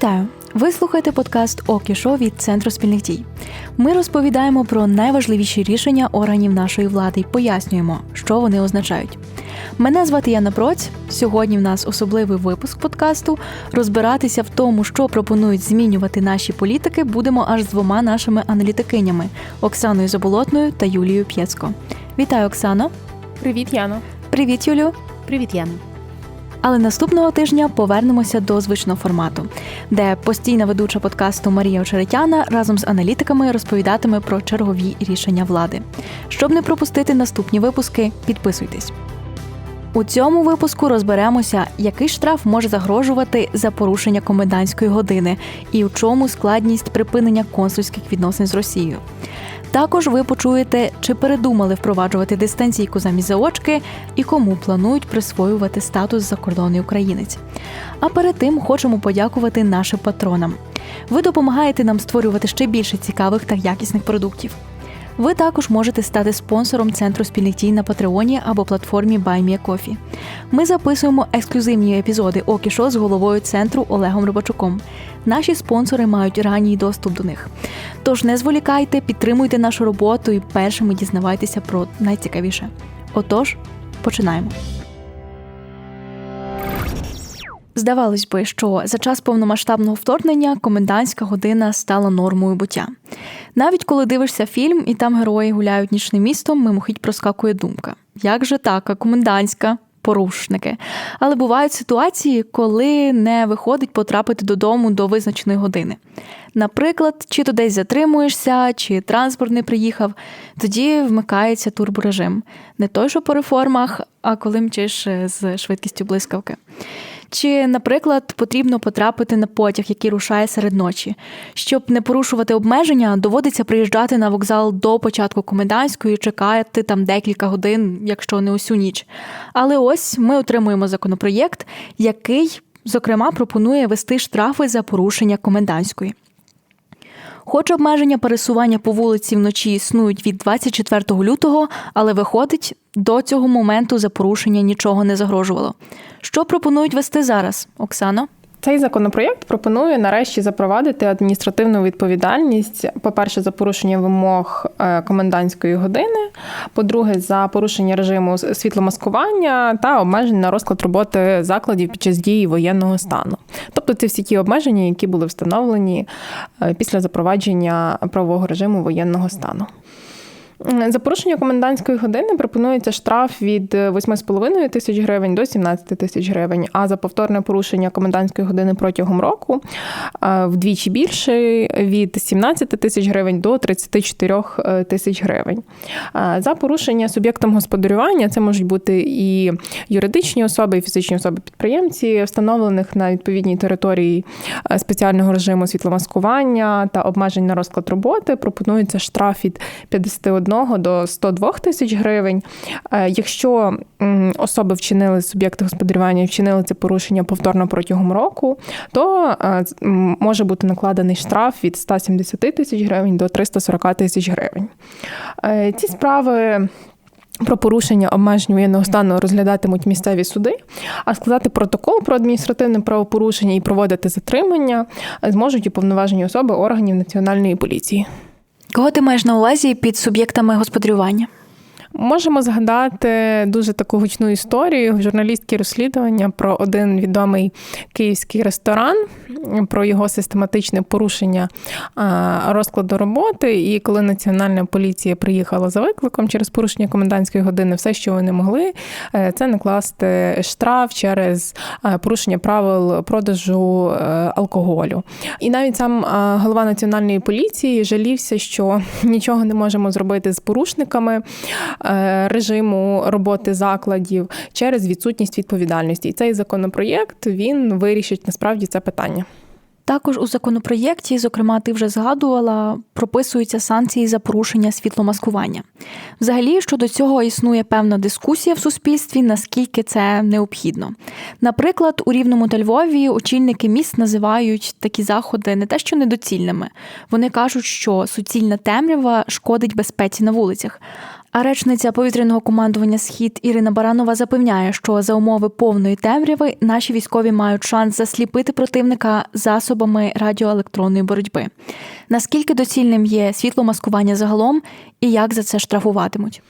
Вітаю! Ви слухаєте подкаст «Окі Шо» від Центру спільних дій. Ми розповідаємо про найважливіші рішення органів нашої влади і пояснюємо, що вони означають. Мене звати Яна Проць. Сьогодні в нас особливий випуск подкасту. Розбиратися в тому, що пропонують змінювати наші політики, будемо аж з двома нашими аналітикинями Оксаною Заболотною та Юлією П'єцко. Вітаю, Оксано! Привіт, Яно. Привіт, Юлю! Привіт, Яно. Але наступного тижня повернемося до звичного формату, де постійна ведуча подкасту Марія Очеретяна разом з аналітиками розповідатиме про чергові рішення влади. Щоб не пропустити наступні випуски, підписуйтесь. У цьому випуску розберемося, який штраф може загрожувати за порушення комендантської години і у чому складність припинення консульських відносин з Росією. Також ви почуєте, чи передумали впроваджувати дистанційку замість заочки і кому планують присвоювати статус закордонний українець. А перед тим хочемо подякувати нашим патронам. Ви допомагаєте нам створювати ще більше цікавих та якісних продуктів. Ви також можете стати спонсором центру спільних дій на Патреоні або платформі BuyMeACoffee. Ми записуємо ексклюзивні епізоди Окішо з головою центру Олегом Рибачуком. Наші спонсори мають ранній доступ до них. Тож не зволікайте, підтримуйте нашу роботу і першими дізнавайтеся про найцікавіше. Отож, починаємо. Здавалось би, що за час повномасштабного вторгнення комендантська година стала нормою буття. Навіть коли дивишся фільм і там герої гуляють нічним містом, мимохідь проскакує думка: як же так, а комендантська? Порушники. Але бувають ситуації, коли не виходить потрапити додому до визначеної години. Наприклад, чи то десь затримуєшся, чи транспорт не приїхав, тоді вмикається турборежим. Не той, що по реформах, а коли мчиш з швидкістю блискавки. Чи, наприклад, потрібно потрапити на потяг, який рушає серед ночі. Щоб не порушувати обмеження, доводиться приїжджати на вокзал до початку комендантської, чекати там декілька годин, якщо не усю ніч. Але ось ми отримуємо законопроєкт, який, зокрема, пропонує вести штрафи за порушення комендантської. Хоч обмеження пересування по вулиці вночі існують від 24 лютого, але виходить, до цього моменту за порушення нічого не загрожувало. Що пропонують вести зараз, Оксано? Цей законопроєкт пропонує нарешті запровадити адміністративну відповідальність. По-перше, за порушення вимог е, комендантської години, по-друге, за порушення режиму світломаскування та обмежень на розклад роботи закладів під час дії воєнного стану. Тобто, це всі ті обмеження, які були встановлені е, після запровадження правового режиму воєнного стану. За порушення комендантської години пропонується штраф від 8,5 тисяч гривень до 17 тисяч гривень, а за повторне порушення комендантської години протягом року вдвічі більше від 17 тисяч гривень до 34 е, тисяч гривень. За порушення суб'єктом господарювання це можуть бути і юридичні особи, і фізичні особи-підприємці, встановлених на відповідній території е, спеціального режиму світломаскування та обмежень на розклад роботи. Пропонується штраф від 51 до 102 тисяч гривень. Е, якщо особи вчинили суб'єкти господарювання, вчинили це порушення повторно протягом року, то е, може бути накладений штраф від 170 тисяч гривень до 340 тисяч гривень. Е, ці справи. Про порушення обмежень воєнного стану розглядатимуть місцеві суди, а складати протокол про адміністративне правопорушення і проводити затримання зможуть уповноважені особи органів національної поліції. Кого ти маєш на увазі під суб'єктами господарювання? Можемо згадати дуже таку гучну історію, журналістські розслідування про один відомий київський ресторан, про його систематичне порушення розкладу роботи. І коли національна поліція приїхала за викликом через порушення комендантської години, все, що вони могли, е, це накласти штраф через е, порушення правил продажу е, алкоголю. І навіть сам голова національної поліції жалівся, що нічого не можемо зробити з порушниками. Е, режиму роботи закладів через відсутність відповідальності. І цей законопроєкт він вирішить насправді це питання. Також у законопроєкті, зокрема, ти вже згадувала, прописуються санкції за порушення світломаскування. Взагалі, щодо цього існує певна дискусія в суспільстві, наскільки це необхідно. Наприклад, у Рівному та Львові очільники міст називають такі заходи не те, що недоцільними. Вони кажуть, що суцільна темрява шкодить безпеці на вулицях. А речниця повітряного командування Схід Ірина Баранова запевняє, що за умови повної темряви наші військові мають шанс засліпити противника засобами радіоелектронної боротьби. Наскільки доцільним є світломаскування загалом, і як за це штрафуватимуть?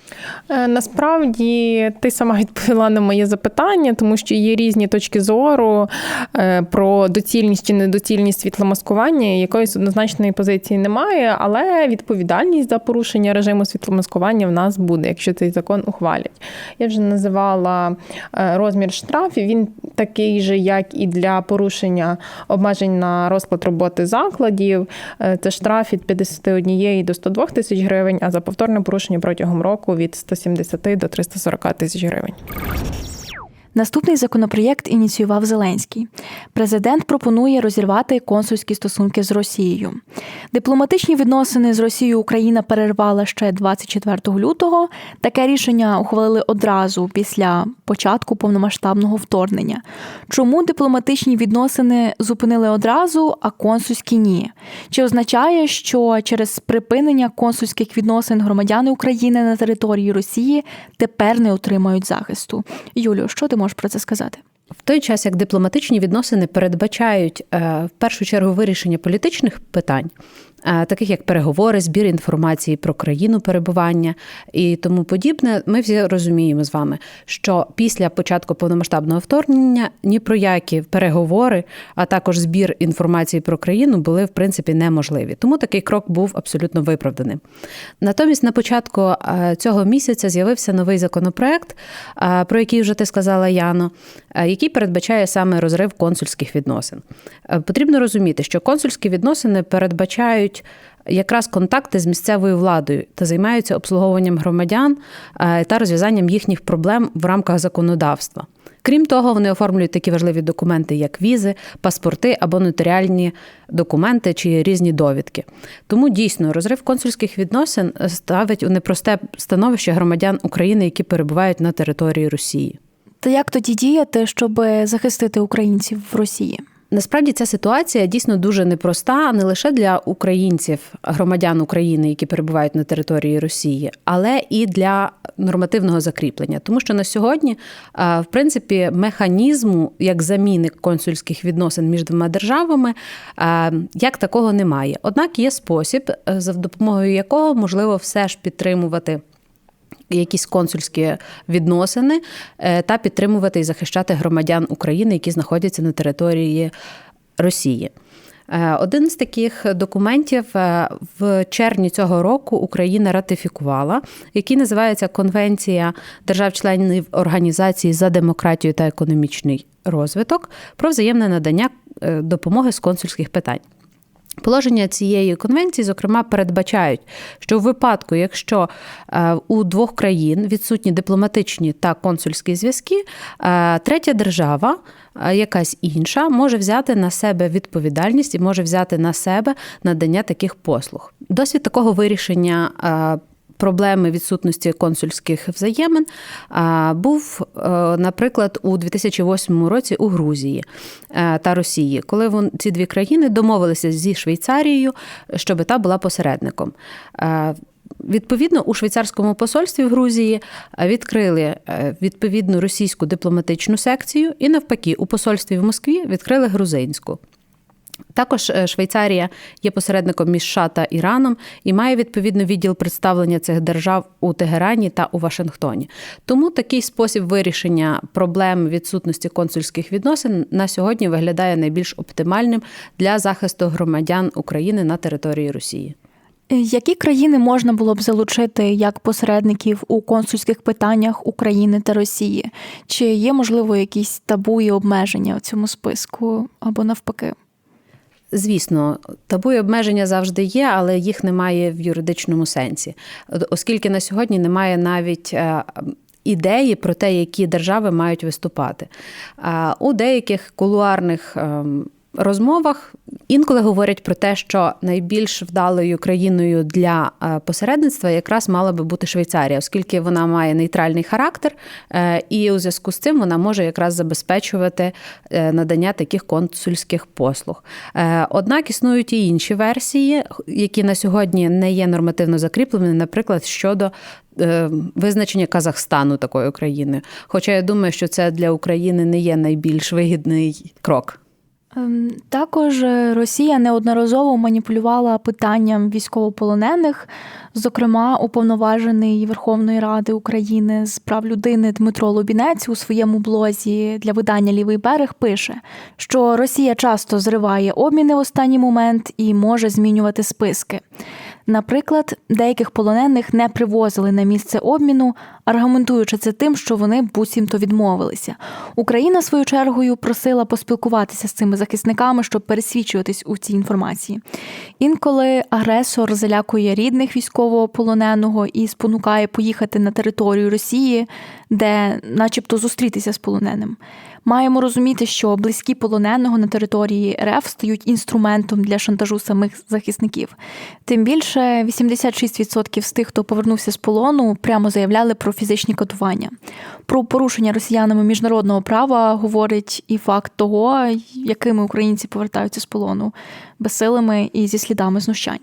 Е, Насправді ти сама відповіла на моє запитання, тому що є різні точки зору е, про доцільність чи недоцільність світломаскування. Якоїсь однозначної позиції немає, але відповідальність за порушення режиму світломаскування в нас буде, якщо цей закон ухвалять. Я вже називала е, розмір штрафів. Він такий же, як і для порушення обмежень на розклад роботи закладів. Е, Це штраф від 51 до 102 тисяч гривень, а за повторне порушення протягом року від 170 до 340 тисяч гривень. Наступний законопроєкт ініціював Зеленський. Президент пропонує розірвати консульські стосунки з Росією. Дипломатичні відносини з Росією Україна перервала ще 24 лютого. Таке рішення ухвалили одразу після початку повномасштабного вторгнення. Чому дипломатичні відносини зупинили одразу, а консульські ні? Чи означає, що через припинення консульських відносин громадяни України на території Росії тепер не отримають захисту? Юлю, що ти можеш про це сказати? В той час, як дипломатичні відносини передбачають е, в першу чергу вирішення політичних питань, таких як переговори, збір інформації про країну перебування і тому подібне, ми всі розуміємо з вами, що після початку повномасштабного вторгнення ні про які переговори, а також збір інформації про країну були в принципі неможливі. Тому такий крок був абсолютно виправданим. Натомість, на початку е, цього місяця з'явився новий законопроект, е, про який вже ти сказала, Яно, е, який передбачає саме розрив консульських відносин. Е, Потрібно розуміти, що консульські відносини передбачають якраз контакти з місцевою владою та займаються обслуговуванням громадян е, та розв'язанням їхніх проблем в рамках законодавства. Крім того, вони оформлюють такі важливі документи, як візи, паспорти або нотаріальні документи чи різні довідки. Тому дійсно розрив консульських відносин ставить у непросте становище громадян України, які перебувають на території Росії. Та як тоді діяти, щоб захистити українців в Росії? Насправді ця ситуація дійсно дуже непроста не лише для українців, громадян України, які перебувають на території Росії, але і для нормативного закріплення. Тому що на сьогодні, в принципі, механізму як заміни консульських відносин між двома державами як такого немає. Однак є спосіб, за допомогою якого можливо все ж підтримувати якісь консульські відносини е, та підтримувати і захищати громадян України, які знаходяться на території Росії. Е, Один з таких документів е, в червні цього року Україна ратифікувала, який називається Конвенція держав-членів Організації за демократію та економічний розвиток про взаємне надання допомоги з консульських питань. Положення цієї конвенції, зокрема, передбачають, що в випадку, якщо у двох країн відсутні дипломатичні та консульські зв'язки, третя держава, якась інша, може взяти на себе відповідальність і може взяти на себе надання таких послуг. Досвід такого вирішення. Проблеми відсутності консульських взаємин був, наприклад, у 2008 році у Грузії та Росії, коли ці дві країни домовилися зі Швейцарією, щоб та була посередником. Відповідно, у швейцарському посольстві в Грузії відкрили відповідну російську дипломатичну секцію, і навпаки, у посольстві в Москві відкрили грузинську. Також Швейцарія є посередником між США та Іраном і має відповідно відділ представлення цих держав у Тегерані та у Вашингтоні. Тому такий спосіб вирішення проблем відсутності консульських відносин на сьогодні виглядає найбільш оптимальним для захисту громадян України на території Росії. Які країни можна було б залучити як посередників у консульських питаннях України та Росії? Чи є можливо якісь табу і обмеження в цьому списку або навпаки? Звісно, табу і обмеження завжди є, але їх немає в юридичному сенсі, оскільки на сьогодні немає навіть. Ідеї про те, які держави мають виступати. У деяких кулуарних розмовах інколи говорять про те, що найбільш вдалою країною для е, посередництва якраз мала би бути Швейцарія, оскільки вона має нейтральний характер, е, і у зв'язку з цим вона може якраз забезпечувати е, надання таких консульських послуг. Однак існують і інші версії, які на сьогодні не є нормативно закріпленими, наприклад, щодо визначення Казахстану такою країною. Хоча я думаю, що це для України не є найбільш вигідний крок. Ем, також Росія неодноразово маніпулювала питанням військовополонених. Зокрема, уповноважений Верховної Ради України з прав людини Дмитро Лубінець у своєму блозі для видання Лівий берег пише, що Росія часто зриває обміни в останній момент і може змінювати списки. Наприклад, деяких полонених не привозили на місце обміну, аргументуючи це тим, що вони буцімто відмовилися. Україна свою чергою просила поспілкуватися з цими захисниками, щоб пересвідчуватись у цій інформації. Інколи агресор залякує рідних військовополоненого і спонукає поїхати на територію Росії, де, начебто, зустрітися з полоненим. Маємо розуміти, що близькі полоненого на території РФ стають інструментом для шантажу самих захисників. Тим більше 86% з тих, хто повернувся з полону, прямо заявляли про фізичні катування. Про порушення росіянами міжнародного права говорить і факт того, якими українці повертаються з полону безсилими і зі слідами знущань.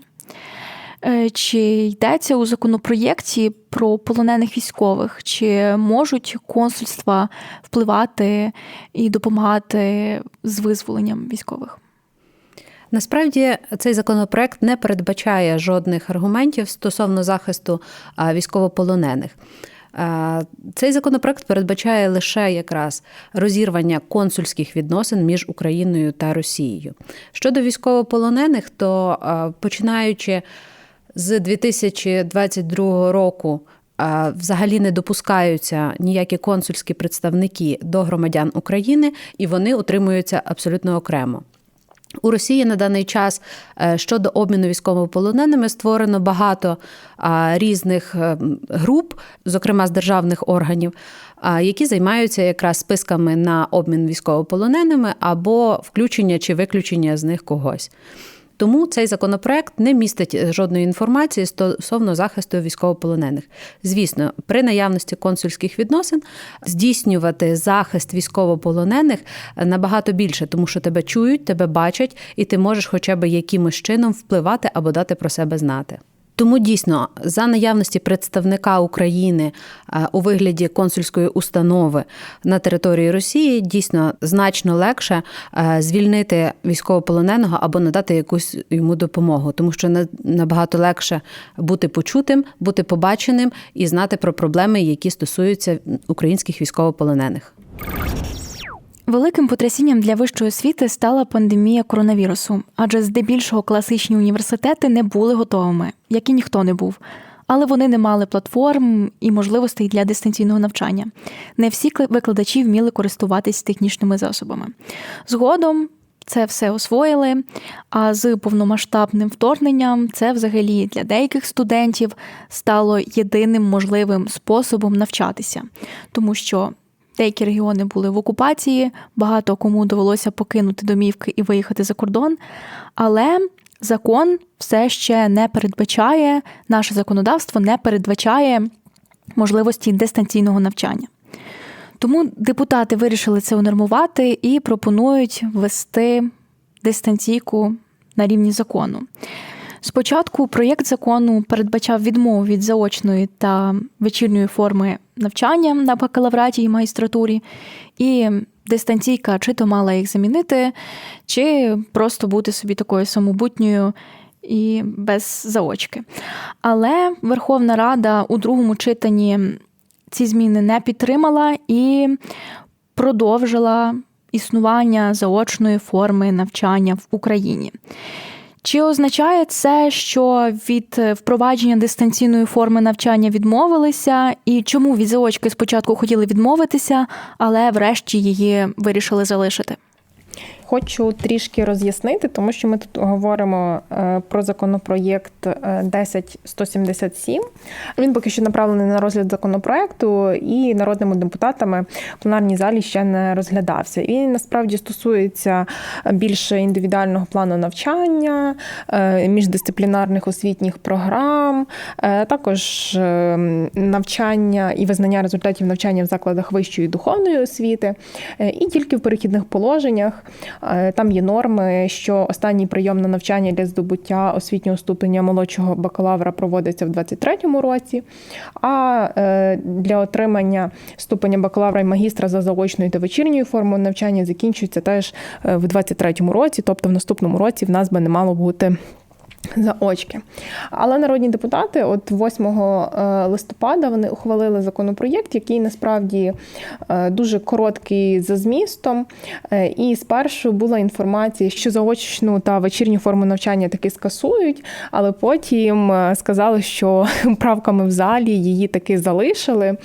Е, чи йдеться у законопроєкті про полонених військових? Чи можуть консульства впливати і допомагати з визволенням військових? Насправді цей законопроект не передбачає жодних аргументів стосовно захисту військовополонених. Цей законопроект передбачає лише якраз розірвання консульських відносин між Україною та Росією. Щодо військовополонених, то починаючи з 2022 року взагалі не допускаються ніякі консульські представники до громадян України, і вони утримуються абсолютно окремо. У Росії на даний час е, щодо обміну військовополоненими створено багато різних е, груп, зокрема з державних органів, які займаються якраз списками на обмін військовополоненими або включення чи виключення з них когось. Тому цей законопроект не містить е, жодної інформації стосовно захисту військовополонених. Звісно, при наявності консульських відносин здійснювати захист військовополонених е, набагато більше, тому що тебе чують, тебе бачать, і ти можеш хоча б якимось чином впливати або дати про себе знати. Тому дійсно за наявності представника України е, у вигляді консульської установи на території Росії дійсно значно легше е, звільнити військовополоненого або надати якусь йому допомогу, тому що набагато легше бути почутим, бути побаченим і знати про проблеми, які стосуються українських військовополонених. Великим потрясінням для вищої освіти стала пандемія коронавірусу, адже здебільшого класичні університети не були готовими, як і ніхто не був. Але вони не мали платформ і можливостей для дистанційного навчання. Не всі викладачі вміли користуватись технічними засобами. Згодом це все освоїли. А з повномасштабним вторгненням це взагалі для деяких студентів стало єдиним можливим способом навчатися, тому що Деякі регіони були в окупації, багато кому довелося покинути домівки і виїхати за кордон. Але закон все ще не передбачає, наше законодавство не передбачає можливості дистанційного навчання. Тому депутати вирішили це унормувати і пропонують ввести дистанційку на рівні закону. Спочатку проєкт закону передбачав відмову від заочної та вечірньої форми навчання на бакалавраті і магістратурі, і дистанційка чи то мала їх замінити, чи просто бути собі такою самобутньою і без заочки. Але Верховна Рада у другому читанні ці зміни не підтримала і продовжила існування заочної форми навчання в Україні. Чи означає це, що від е, впровадження дистанційної форми навчання відмовилися, і чому від заочки спочатку хотіли відмовитися, але врешті її вирішили залишити? Хочу трішки роз'яснити, тому що ми тут говоримо е, про законопроєкт е, 10177. Він поки що направлений на розгляд законопроекту, і народними депутатами в пленарній залі ще не розглядався. Він насправді стосується більше індивідуального плану навчання, е, міждисциплінарних освітніх програм, е, також е, навчання і визнання результатів навчання в закладах вищої духовної освіти. Е, І тільки в перехідних положеннях е, там є норми, що останній прийом на навчання для здобуття освітнього ступеня молодшого бакалавра проводиться в 23-му році, а е, для отримання ступеня бакалавра і магістра за заочною та вечірньою формою навчання закінчується теж е, в 23-му році, тобто в наступному році в нас би не мало бути. Заочки. Але народні депутати, от 8 е, листопада, вони ухвалили законопроєкт, який насправді е, дуже короткий за змістом. Е, І спершу була інформація, що заочну та вечірню форму навчання таки скасують, але потім сказали, що правками в залі її таки залишили.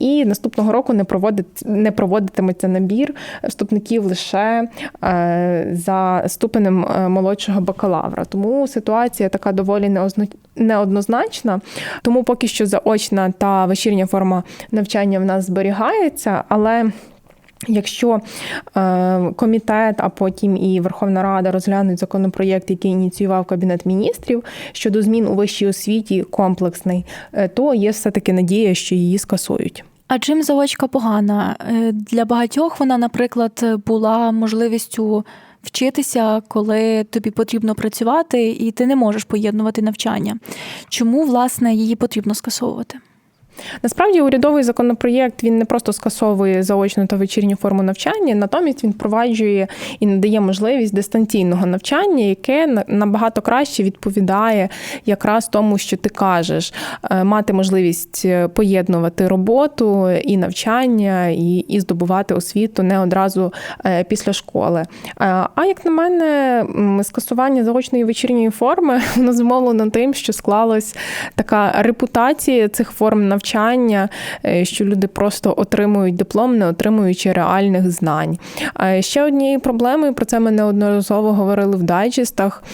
І наступного року не проводить не проводитиметься набір вступників лише за ступенем молодшого бакалавра. Тому ситуація така доволі неоднозначна. Тому поки що заочна та вечірня форма навчання в нас зберігається, але. Якщо е, комітет, а потім і Верховна Рада розглянуть законопроєкт, який ініціював Кабінет міністрів щодо змін у вищій освіті комплексний, е, то є все таки надія, що її скасують. А чим заочка погана? Е, Для багатьох вона, наприклад, була можливістю вчитися, коли тобі потрібно працювати, і ти не можеш поєднувати навчання. Чому власне її потрібно скасовувати? Насправді урядовий законопроєкт він не просто скасовує заочну та вечірню форму навчання, натомість він впроваджує і надає можливість дистанційного навчання, яке набагато краще відповідає якраз тому, що ти кажеш, Е, мати можливість е, поєднувати роботу і навчання, і, і здобувати освіту не одразу е, після школи. А як на мене, скасування заочної вечірньої форми воно зумовлено тим, що склалась така репутація цих форм навчання, е, що люди просто отримують диплом, не отримуючи реальних знань. Ще однією проблемою, про це ми неодноразово говорили в дайджестах,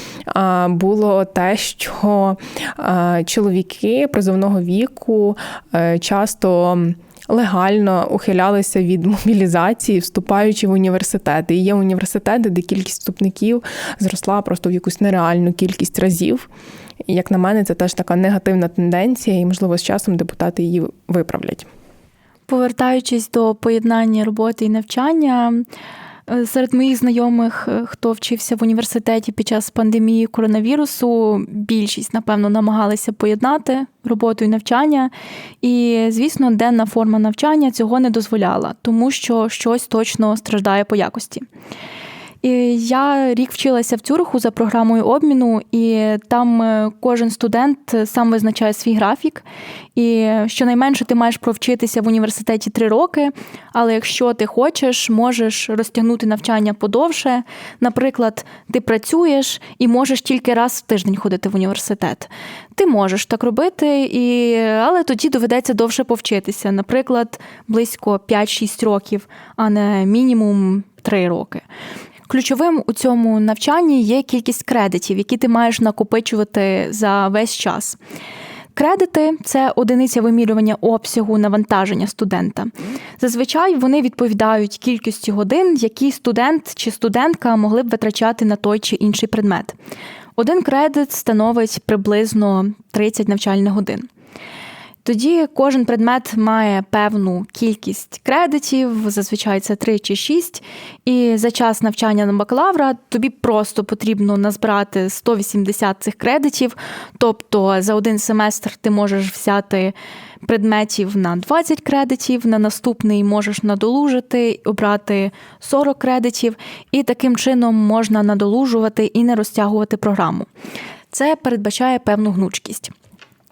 було те, що чоловіки призовного віку е, часто. Легально ухилялися від мобілізації, вступаючи в університети. І є університети, де кількість вступників зросла просто в якусь нереальну кількість разів. І, як на мене, це теж така негативна тенденція, і, можливо, з часом депутати її виправлять. Повертаючись до поєднання роботи і навчання, серед моїх знайомих, е, хто вчився в університеті під час пандемії коронавірусу, більшість, напевно, намагалися поєднати роботу і навчання. І, звісно, денна форма навчання цього не дозволяла, тому що щось точно страждає по якості. І я рік вчилася в Цюриху за програмою обміну, і там е, кожен студент сам визначає свій графік. І щонайменше ти маєш провчитися в університеті три роки, але якщо ти хочеш, можеш розтягнути навчання подовше. Наприклад, ти працюєш і можеш тільки раз в тиждень ходити в університет. Ти можеш так робити, і... але тоді доведеться довше повчитися, наприклад, близько 5-6 років, а не мінімум 3 роки. Ключовим у цьому навчанні є кількість кредитів, які ти маєш накопичувати за весь час. Кредити це одиниця вимірювання обсягу навантаження студента. Зазвичай вони відповідають кількості годин, які студент чи студентка могли б витрачати на той чи інший предмет. Один кредит становить приблизно 30 навчальних годин. Тоді кожен предмет має певну кількість кредитів, зазвичай це 3 чи 6, і за час навчання на бакалавра тобі просто потрібно назбирати 180 цих кредитів. Тобто за один семестр ти можеш взяти предметів на 20 кредитів, на наступний можеш надолужити, обрати 40 кредитів, і таким чином можна надолужувати і не розтягувати програму. Це передбачає певну гнучкість.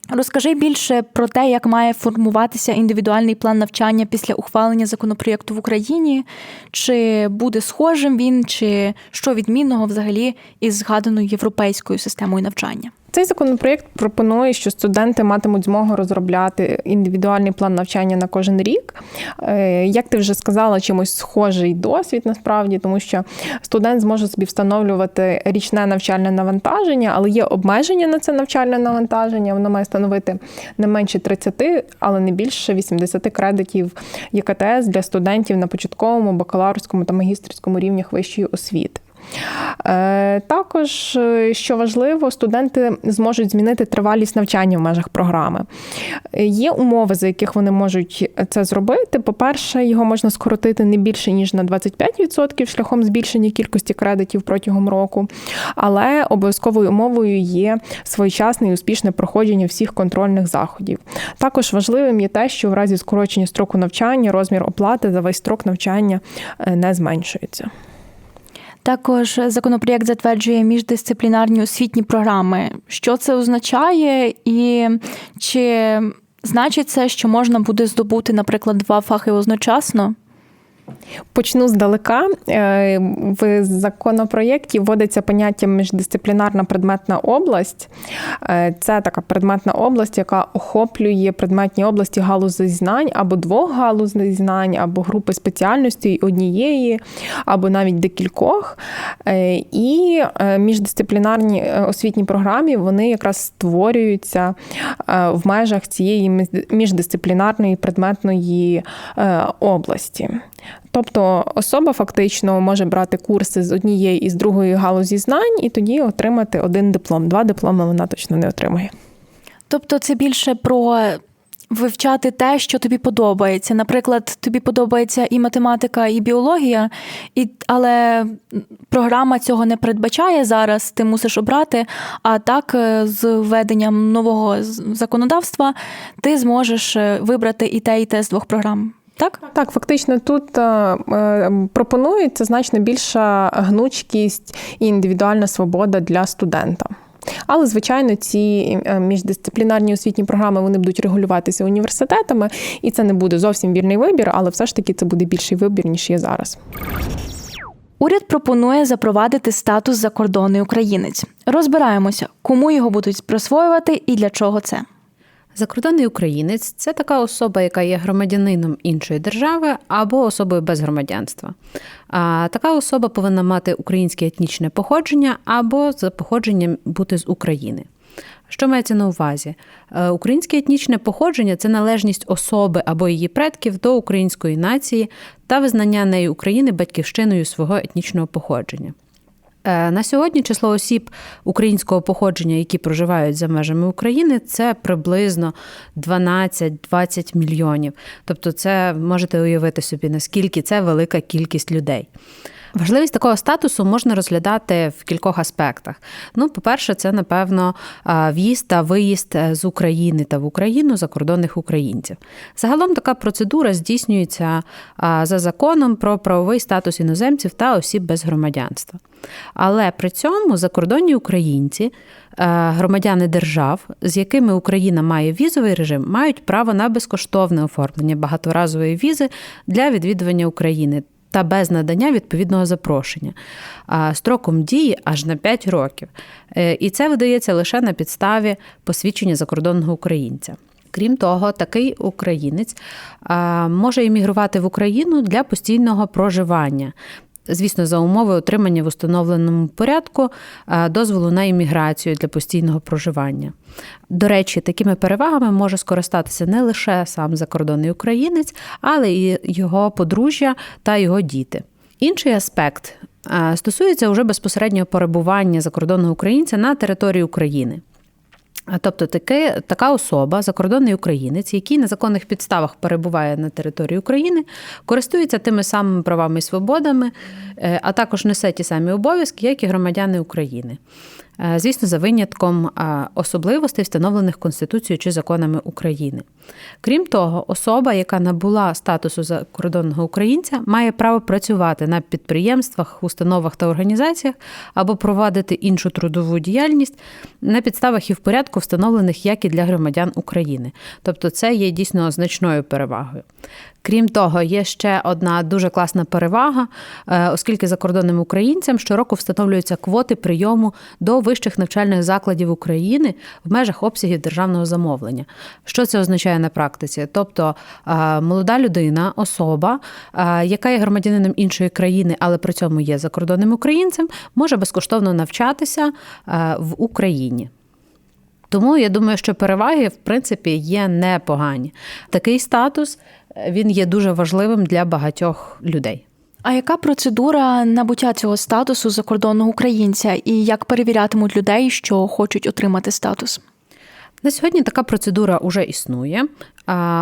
Розкажи більше про те, як має формуватися індивідуальний план навчання після ухвалення законопроєкту в Україні, чи буде схожим він, чи що відмінного взагалі із згаданою європейською системою навчання. Цей законопроєкт пропонує, що студенти матимуть змогу розробляти індивідуальний план навчання на кожен рік. Е, Як ти вже сказала, чимось схожий досвід насправді, тому що студент зможе собі встановлювати річне навчальне навантаження, але є обмеження на це навчальне навантаження. Воно має становити не менше 30, але не більше 80 кредитів ЄКТС для студентів на початковому, бакалаврському та магістерському рівнях вищої освіти. Е, Також, е, що важливо, студенти зможуть змінити тривалість навчання в межах програми. Є умови, за яких вони можуть це зробити. По-перше, його можна скоротити не більше ніж на 25% шляхом збільшення кількості кредитів протягом року, але обов'язковою умовою є своєчасне і успішне проходження всіх контрольних заходів. Також важливим є те, що в разі скорочення строку навчання розмір оплати за весь строк навчання е, не зменшується. Також законопроєкт затверджує міждисциплінарні освітні програми. Що це означає, і чи значить це, що можна буде здобути, наприклад, два фахи одночасно? Почну здалека. Е, В законопроєкті вводиться поняття міждисциплінарна предметна область. Е, Це така предметна область, яка охоплює предметні області галузей знань або двох галузей знань, або групи спеціальностей однієї, або навіть декількох. Е, І міждисциплінарні освітні програми вони якраз створюються в межах цієї міждисциплінарної предметної області. Тобто особа фактично може брати курси з однієї і з другої галузі знань і тоді отримати один диплом. Два дипломи вона точно не отримає. Тобто це більше про вивчати те, що тобі подобається. Наприклад, тобі подобається і математика, і біологія, і, але програма цього не передбачає зараз, ти мусиш обрати. А так, е, з введенням нового законодавства, ти зможеш е, вибрати і те, і те з двох програм. Так? Так, фактично тут е, е, пропонується значно більша гнучкість і індивідуальна свобода для студента. Але, звичайно, ці е, міждисциплінарні освітні програми вони будуть регулюватися університетами, і це не буде зовсім вільний вибір, але все ж таки це буде більший вибір, ніж є зараз. Уряд пропонує запровадити статус закордонний українець. Розбираємося, кому його будуть присвоювати і для чого це. Закордонний українець це така особа, яка є громадянином іншої держави або особою без громадянства. А така особа повинна мати українське етнічне походження або за походженням бути з України. Що мається на увазі? Е, Українське етнічне походження це належність особи або її предків до української нації та визнання нею України батьківщиною свого етнічного походження. Е, На сьогодні число осіб українського походження, які проживають за межами України, це приблизно 12-20 мільйонів. Тобто, це можете уявити собі, наскільки це велика кількість людей. Важливість такого статусу можна розглядати в кількох аспектах. Ну, по-перше, це напевно в'їзд та виїзд е, з України та в Україну закордонних українців. Загалом така процедура здійснюється за законом про правовий статус іноземців та осіб без громадянства. Але при цьому закордонні українці, е, громадяни держав, з якими Україна має візовий режим, мають право на безкоштовне оформлення багаторазової візи для відвідування України та без надання відповідного запрошення строком дії аж на 5 років. Е, І це видається лише на підставі посвідчення закордонного українця. Крім того, такий українець може іммігрувати в Україну для постійного проживання. Звісно, за умови отримання в установленому порядку дозволу на імміграцію для постійного проживання. До речі, такими перевагами може скористатися не лише сам закордонний українець, але і його подружжя та його діти. Інший аспект стосується уже безпосереднього перебування закордонного українця на території України. Тобто таке, така особа, закордонний українець, який на законних підставах перебуває на території України, користується тими самими правами і свободами, е, а також несе ті самі обов'язки, як і громадяни України. Е, Звісно, за винятком особливостей, встановлених Конституцією чи законами України. Крім того, особа, яка набула статусу закордонного українця, має право працювати на підприємствах, установах та організаціях або провадити іншу трудову діяльність на підставах і в порядку, встановлених як і для громадян України. Тобто, це є дійсно значною перевагою. Крім того, є ще одна дуже класна перевага, е, оскільки закордонним українцям щороку встановлюються квоти прийому до вищих навчальних закладів України в межах обсягів державного замовлення. Що це означає на практиці? Тобто е, молода людина, особа, е, яка є громадянином іншої країни, але при цьому є закордонним українцем, може безкоштовно навчатися в Україні. Тому я думаю, що переваги в принципі є непогані. Такий статус він є дуже важливим для багатьох людей. А яка процедура набуття цього статусу закордонного українця і як перевірятимуть людей, що хочуть отримати статус? На сьогодні така процедура вже існує.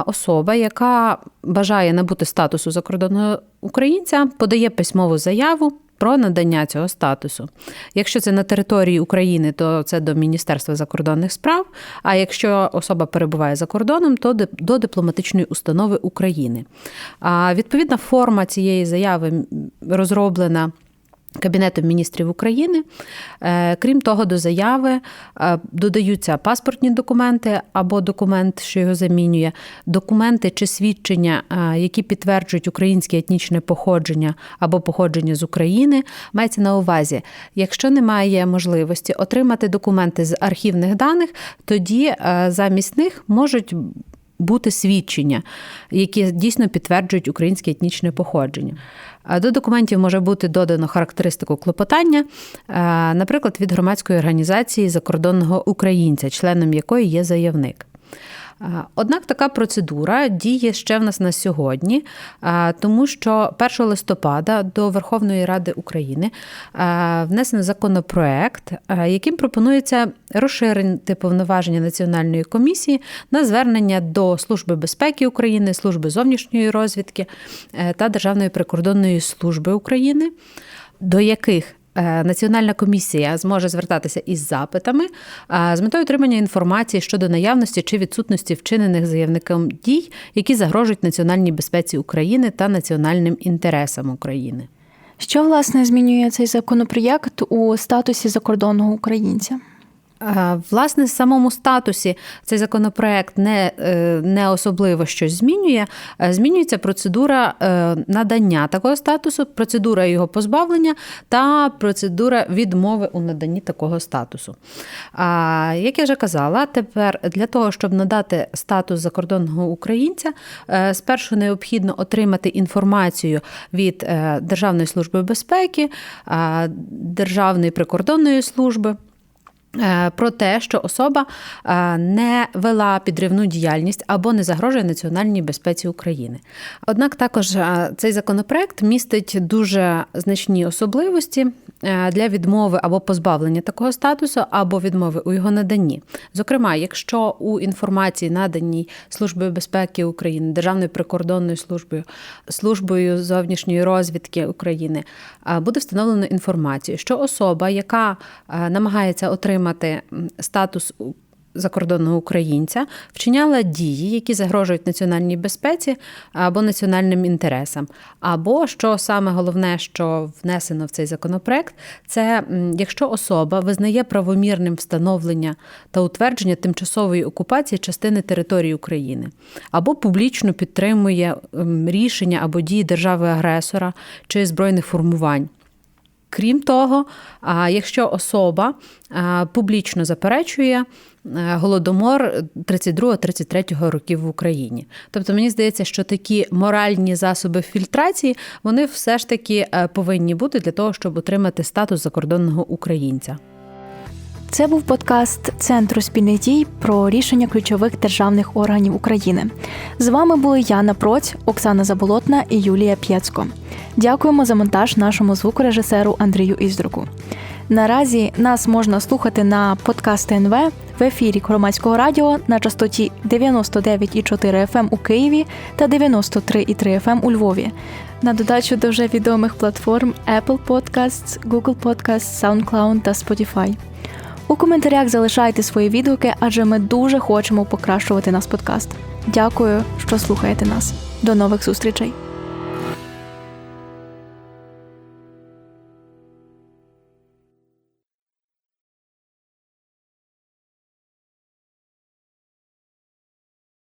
Особа, яка бажає набути статусу закордонного українця, подає письмову заяву про надання цього статусу. Якщо це на території України, то це до Міністерства закордонних справ. А якщо особа перебуває за кордоном, то до дипломатичної установи України. Відповідна форма цієї заяви розроблена. Кабінетом міністрів України, е, крім того, до заяви е, додаються паспортні документи або документ, що його замінює, документи чи свідчення, е, які підтверджують українське етнічне походження або походження з України. Мається на увазі, якщо немає можливості отримати документи з архівних даних, тоді замість них можуть бути свідчення, які дійсно підтверджують українське етнічне походження. До документів може бути додано характеристику клопотання, наприклад, від громадської організації закордонного українця, членом якої є заявник. Однак така процедура діє ще в нас на сьогодні, тому що 1 листопада до Верховної Ради України внесено законопроект, яким пропонується розширити повноваження Національної комісії на звернення до Служби безпеки України, Служби зовнішньої розвідки е, та Державної прикордонної служби України, до яких Національна комісія зможе звертатися із запитами з метою отримання інформації щодо наявності чи відсутності вчинених заявником дій, які загрожують національній безпеці України та національним інтересам України. Що власне змінює цей законопроєкт у статусі закордонного українця? Власне, в самому статусі цей законопроект не е, не особливо щось змінює. Е, змінюється процедура е, надання такого статусу, процедура його позбавлення та процедура відмови у наданні такого статусу. Як я вже казала, тепер для того, щоб надати статус закордонного українця, спершу необхідно отримати інформацію від Державної служби безпеки, Державної прикордонної служби. Е, про те, що особа е, не вела підривну діяльність або не загрожує національній безпеці України. Однак також е, цей законопроект містить дуже значні особливості для відмови або позбавлення такого статусу, або відмови у його наданні. Зокрема, якщо у інформації наданій Службою безпеки України, Державною прикордонною службою, службою зовнішньої розвідки України буде встановлено інформацію, що особа, яка намагається отримати отримати статус закордонного українця, вчиняла дії, які загрожують національній безпеці або національним інтересам. Або що саме головне, що внесено в цей законопроект, це якщо особа визнає правомірним встановлення та утвердження тимчасової окупації частини території України, або публічно підтримує рішення або дії держави-агресора чи збройних формувань. Крім того, якщо особа публічно заперечує голодомор 32-33 років в Україні, тобто мені здається, що такі моральні засоби фільтрації вони все ж таки е, повинні бути для того, щоб отримати статус закордонного українця. Це був подкаст Центру спільних дій про рішення ключових державних органів України. З вами були Яна Проць, Оксана Заболотна і Юлія П'єцко. Дякуємо за монтаж нашому звукорежисеру Андрію Іздруку. Наразі нас можна слухати на подкаст НВ в ефірі громадського радіо на частоті 99,4 FM ем у Києві та 93,3 FM ем у Львові. На додачу до вже відомих платформ Apple Podcasts, Google Podcasts, SoundCloud та Spotify. У коментарях залишайте свої відгуки, адже ми дуже хочемо покращувати наш подкаст. Дякую, що слухаєте нас. До нових зустрічей!